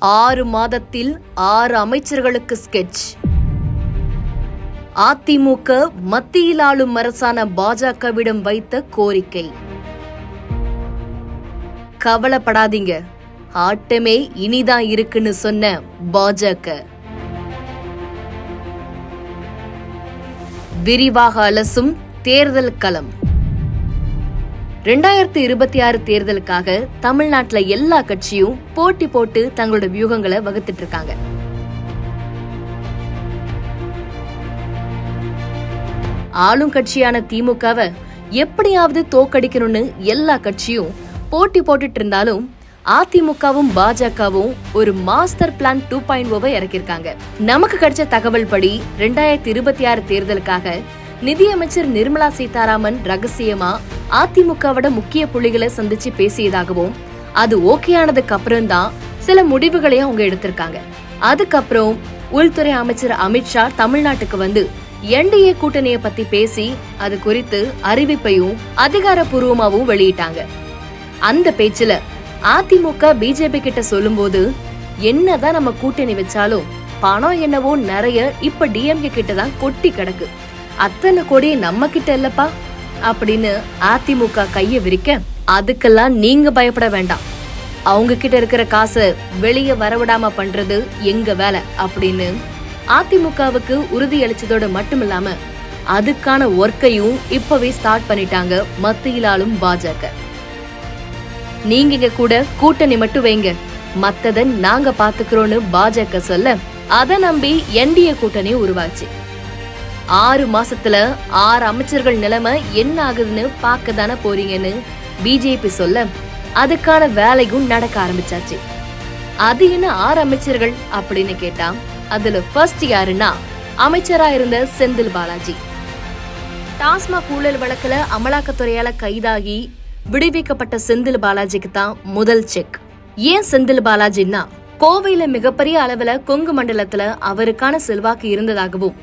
ஆறு மாதத்தில் ஆறு அமைச்சர்களுக்கு ஸ்கெட்ச் அதிமுக மத்தியில் ஆளும் அரசான பாஜகவிடம் வைத்த கோரிக்கை. கவலைப்படாதீங்க. ஆட்டமே இனிதான் இருக்குன்னு சொன்ன பாஜக. விரிவாக அலசும் தேர்தல் களம். ரெண்டாயிரத்தி இருபத்தி ஆறு தேர்தலுக்காக தமிழ்நாட்டுல எல்லா கட்சியும் போட்டி போட்டு தங்களோட வியூகங்களை வகுத்துட்டு இருக்காங்க. ஆளும் கட்சியான திமுகவை எப்படியாவது தோக்கடிக்கணும்னு எல்லா கட்சியும் போட்டி போட்டுட்டு இருந்தாலும் அதிமுகவும் பாஜகவும் ஒரு மாஸ்டர் பிளான் டூ பாயிண்ட் ஓவை இறக்கியிருக்காங்க. நமக்கு கிடைச்ச தகவல் படி ரெண்டாயிரத்தி இருபத்தி ஆறு தேர்தலுக்காக நிதியமைச்சர் நிர்மலா சீதாராமன் ரகசியமா? அதிமுகவோட முக்கிய புள்ளிகளை சந்திச்சு பேசியதாகவும் அது ஓகேயானதுக்கு அப்புறம் தான் சில முடிவுகளையும் அவங்க எடுத்திருக்காங்க. அதுக்கப்புறம் உள்துறை அமைச்சர் அமித்ஷா தமிழ்நாட்டுக்கு வந்து என்டிஏ கூட்டணியை பத்தி பேசி அது குறித்து அறிவிப்பையும் அதிகாரப்பூர்வமாவும் வெளியிட்டாங்க. அந்த பேச்சுல அதிமுக பிஜேபி கிட்ட சொல்லும்போது என்னதான் நம்ம கூட்டணி வச்சாலும் பணம் என்னவோ நிறைய இப்ப டிஎம்கே கிட்ட தான் கொட்டி கிடக்கு. அத்தனை கோடி நம்ம கிட்ட இல்லப்பா. அப்படின்னு அதிமுக கைய விரிக்க அதுக்கெல்லாம் நீங்க பயப்பட வேண்டாம். அவங்க கிட்ட இருக்கிற காசை வெளியே வரவிடாம பண்றது எங்க வேலை அப்படின்னு அதிமுகவுக்கு உறுதி அளிச்சதோட மட்டும் இல்லாம அதுக்கான ஒர்க்கையும் இப்பவே ஸ்டார்ட் பண்ணிட்டாங்க மத்தியிலாலும் பாஜக. நீங்க இங்க கூட கூட்டணி மட்டும் வைங்க. மத்தத நாங்க பாத்துக்கிறோம்னு பாஜக சொல்ல அதை நம்பி என்டிஏ கூட்டணி உருவாச்சு. ஆறு மாசத்துல ஆறு அமைச்சர்கள் நிலைமை என்ன ஆகுதுன்னு பார்க்க தானே போறீங்கன்னு பிஜேபி சொல்ல அதுக்கான வேலையும் நடக்க ஆரம்பிச்சாச்சு. அது என்ன ஆறு அமைச்சர்கள் அப்படின்னு கேட்டா அதுல ஃபர்ஸ்ட் யாருன்னா அமைச்சரா இருந்த செந்தில் பாலாஜி. டாஸ்மாக் ஊழல் வழக்குல அமலாக்கத்துறையால கைதாகி விடுவிக்கப்பட்ட செந்தில் பாலாஜிக்கு தான் முதல் செக் ஏன் செந்தில் பாலாஜின்னா கோவையில மிகப்பெரிய அளவுல கொங்கு மண்டலத்துல அவருக்கான செல்வாக்கு இருந்ததாகவும்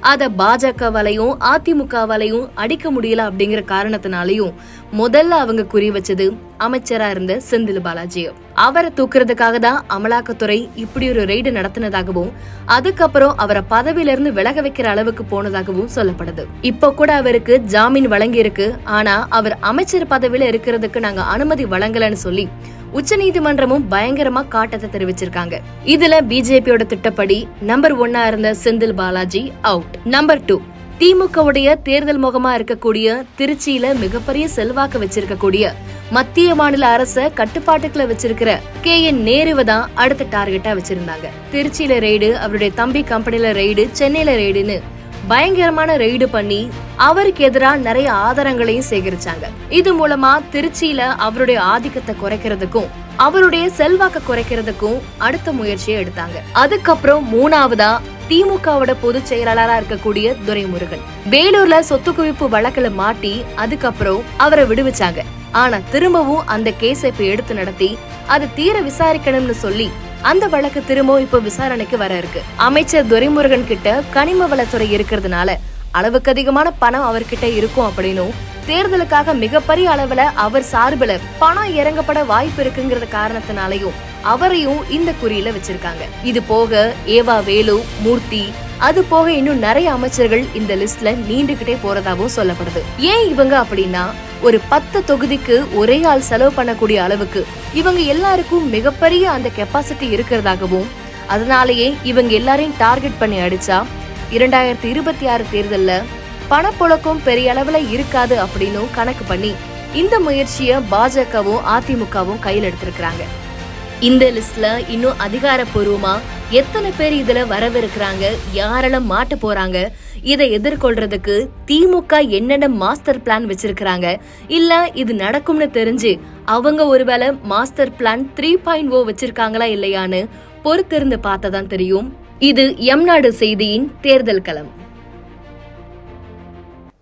அதை பாஜகவாலையும் அதிமுகவாலையும் அடிக்க முடியல அப்படிங்கிற காரணத்தினாலையும் முதல்ல அவங்க குறி வச்சது அமைச்சரா இருந்த செந்தில் பாலாஜி அவரை தூக்குறதுக்காக தான் அமலாக்கத்துறை இப்படி ஒரு ரெய்டு நடத்தினதாகவும் அதுக்கப்புறம் அவரை பதவியில இருந்து விலக வைக்கிற அளவுக்கு போனதாகவும் சொல்லப்படுது. இப்போ கூட அவருக்கு ஜாமீன் வழங்கி இருக்கு ஆனா அவர் அமைச்சர் பதவியில இருக்கிறதுக்கு நாங்க அனுமதி வழங்கலன்னு சொல்லி உச்சநீதிமன்றமும் பயங்கரமா காட்டத்தை தெரிவிச்சிருக்காங்க. இதுல பிஜேபியோட திட்டப்படி நம்பர் ஒன்னா இருந்த Senthil Balaji out number two திமுகவுடைய தேர்தல் முகமா இருக்கக்கூடிய திருச்சியில மிகப்பெரிய செல்வாக்கு வச்சிருக்கக்கூடிய மத்திய மாநில அரச கட்டுப்பாட்டுக்குள்ள வச்சிருக்கிற கே என் நேருவை தான் அடுத்த டார்கெட்டா வச்சிருந்தாங்க. திருச்சியில ரெய்டு அவருடைய தம்பி கம்பெனில ரெய்டு சென்னையில ரெய்டுன்னு பயங்கரமான ரெய்டு பண்ணி அவருக்கு எதிராக நிறைய ஆதாரங்களையும் சேகரிச்சாங்க. இது மூலமா திருச்சியில அவருடைய ஆதிக்கத்தை குறைக்கிறதுக்கும் அவருடைய செல்வாக்க குறைக்கிறதுக்கும் அடுத்த முயற்சியை எடுத்தாங்க. அதுக்கப்புறம் மூணாவதா திமுகவோட பொதுச் செயலாளரா இருக்கக்கூடிய துரைமுருகன். வேலூர்ல சொத்து குவிப்பு வழக்குல மாட்டி அதுக்கப்புறம் அவரை விடுவிச்சாங்க. ஆனா திரும்பவும் அந்த கேஸை இப்ப எடுத்து நடத்தி அது தீர விசாரிக்கணும்னு சொல்லி அந்த வழக்கு திரும்பவும் இப்ப விசாரணைக்கு வர இருக்கு. அமைச்சர் துரைமுருகன் கிட்ட கனிம வளத்துறை இருக்கிறதுனால அளவுக்கு அதிகமான பணம் அவர்கிட்ட இருக்கும் அப்படின்னும் தேர்தலுக்காக மிகப்பெரிய அளவுல அவர் சார்பில் பணம் இறங்கப்பட வாய்ப்பு இருக்குங்கிற காரணத்தினாலையும் அவரையும் இந்த குறியில வச்சிருக்காங்க. இது போக ஏவா வேலு மூர்த்தி அது போக இன்னும் நிறைய அமைச்சர்கள் இந்த லிஸ்ட்ல நீண்டுகிட்டே போறதாவும் சொல்லப்படுது. ஏன் இவங்க அப்படின்னா ஒரு பத்து தொகுதிக்கு ஒரே ஆள் செலவு பண்ணக்கூடிய அளவுக்கு இவங்க எல்லாருக்கும் மிகப்பெரிய அந்த கெப்பாசிட்டி இருக்கிறதாகவும் அதனாலேயே இவங்க எல்லாரையும் டார்கெட் பண்ணி அடிச்சா இரண்டாயிரத்தி இருபத்தி ஆறு தேர்தலில் பணப்புழக்கம் பெரிய அளவுல இருக்காது அப்படின்னு கணக்கு பண்ணி இந்த முயற்சியை பாஜகவும் அதிமுகவும் கையில் எடுத்திருக்கிறாங்க. இந்த லிஸ்ட்ல இன்னும் அதிகாரப்பூர்வமா எத்தனை பேர் இதுல வரவிருக்கிறாங்க யாரெல்லாம் மாட்ட போறாங்க இதை எதிர்கொள்றதுக்கு திமுக என்னென்ன மாஸ்டர் பிளான் வச்சிருக்கிறாங்க இல்ல இது நடக்கும்னு தெரிஞ்சு அவங்க ஒருவேளை master plan three point O வச்சிருக்காங்களா இல்லையான்னு பொறுத்திருந்து பார்த்ததான் தெரியும். இது எம்நாடு செய்தியின் தேர்தல் களம்.